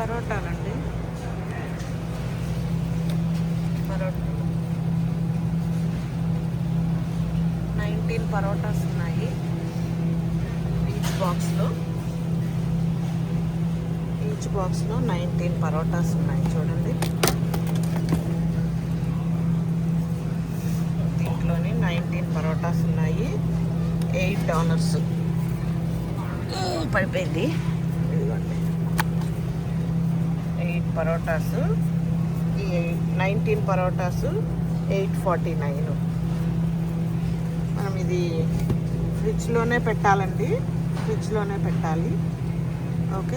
పరోటాలండి. Parotta. Nineteen parottas ఉన్నాయి. Each బాక్స్లో. Each బాక్స్లో నైన్టీన్ పరోటాస్ ఉన్నాయి. చూడండి. దీంట్లోని నైన్టీన్ పరోటాస్ ఉన్నాయి. ఎయిట్ డాలర్స్ పడిపోయింది ఇదిగోండి ఎయిట్ పరోటాస్ ఈ nineteen parottas eight forty nine. మనం ఇది ఫ్రిడ్జ్లోనే పెట్టాలండి. ఫ్రిడ్జ్లోనే పెట్టాలి. ఓకే?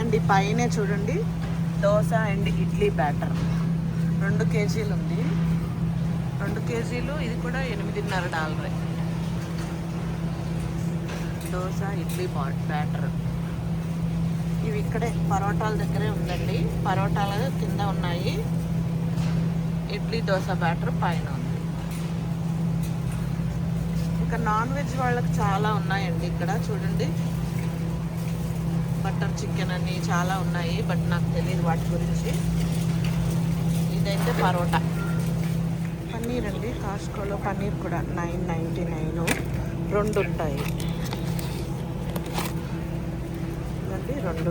అండ్ ఈ పైన చూడండి. Dosa and idli batter. రెండు కేజీలు ఉంది. రెండు కేజీలు ఇది కూడా ఎనిమిదిన్నర డాలరే. దోశ ఇడ్లీ బా- బ్యాటర్. ఇవి ఇక్కడే పరోటాల దగ్గరే ఉందండి. పరోటాలు కింద ఉన్నాయి. ఇడ్లీ దోశ బ్యాటర్ పైన ఉంది. ఇంకా నాన్ వెజ్ వాళ్ళకి చాలా ఉన్నాయండి ఇక్కడ చూడండి. బటర్ చికెన్ అని చాలా ఉన్నాయి బట్ నాకు తెలియదు వాటి గురించి. ఇదైతే పరోటా. పన్నీర్ అండి కాస్కోలో పన్నీర్ కూడా నైన్ నైంటీ నైన్. రెండు ఉంటాయి. ఇదండి రెండు.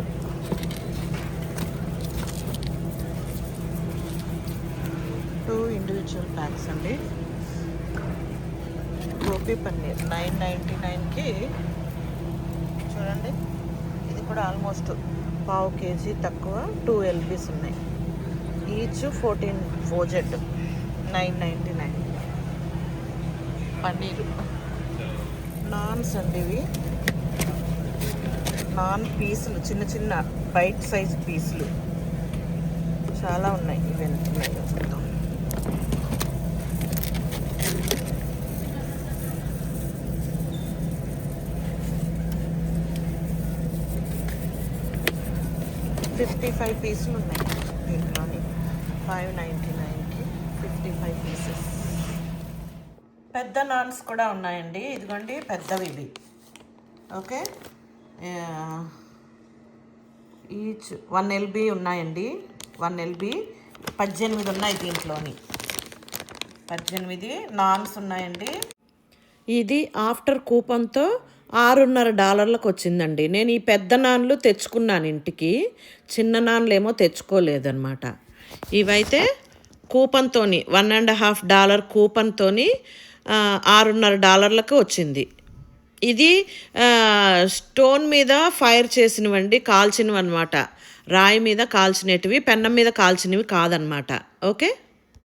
టూ ఇండివిజువల్ ప్యాక్స్ అండి. గోబీ పన్నీర్ నైన్ నైంటీ నైన్కి. చూడండి ఇది కూడా ఆల్మోస్ట్ పావు కేజీ తక్కువ టూ ఎల్బీస్ ఉన్నాయి. Each fourteen ఫోజెడ్ nine ninety nine. Paneer. Naans అండి ఇవి. నాన్ పీసులు చిన్న చిన్న బైట్ సైజ్ పీసులు. చాలా ఉన్నాయి ఇవి ఎంత ఫిఫ్టీ ఫైవ్ పీసులు ఉన్నాయి దీంట్లోని. ఫైవ్ నైంటీ నైన్కి ఫిఫ్టీ ఫైవ్ పీసెస్. పెద్ద నాన్స్ కూడా ఉన్నాయండి. ఇదిగోండి పెద్దవి ఇవి ఓకే? ఈచ్ వన్ ఎల్బీ ఉన్నాయండి. వన్ ఎల్బీ పద్దెనిమిది ఉన్నాయి దీంట్లోని. పద్దెనిమిది నాన్స్ ఉన్నాయండి. ఇది ఆఫ్టర్ కూపన్తో ఆరున్నర డాలర్లకు వచ్చిందండి. నేను ఈ పెద్ద నాన్లు తెచ్చుకున్నాను ఇంటికి. చిన్న నాన్లేమో తెచ్చుకోలేదన్నమాట. ఇవైతే కూపన్తోని వన్ అండ్ హాఫ్ డాలర్ కూపన్తోని ఆరున్నర డాలర్లకు వచ్చింది. ఇది స్టోన్ మీద ఫైర్ చేసినవండి కాల్చినవి అనమాట రాయి మీద కాల్చినటివి పెన్నం మీద కాల్చినవి కాదనమాట ఓకే?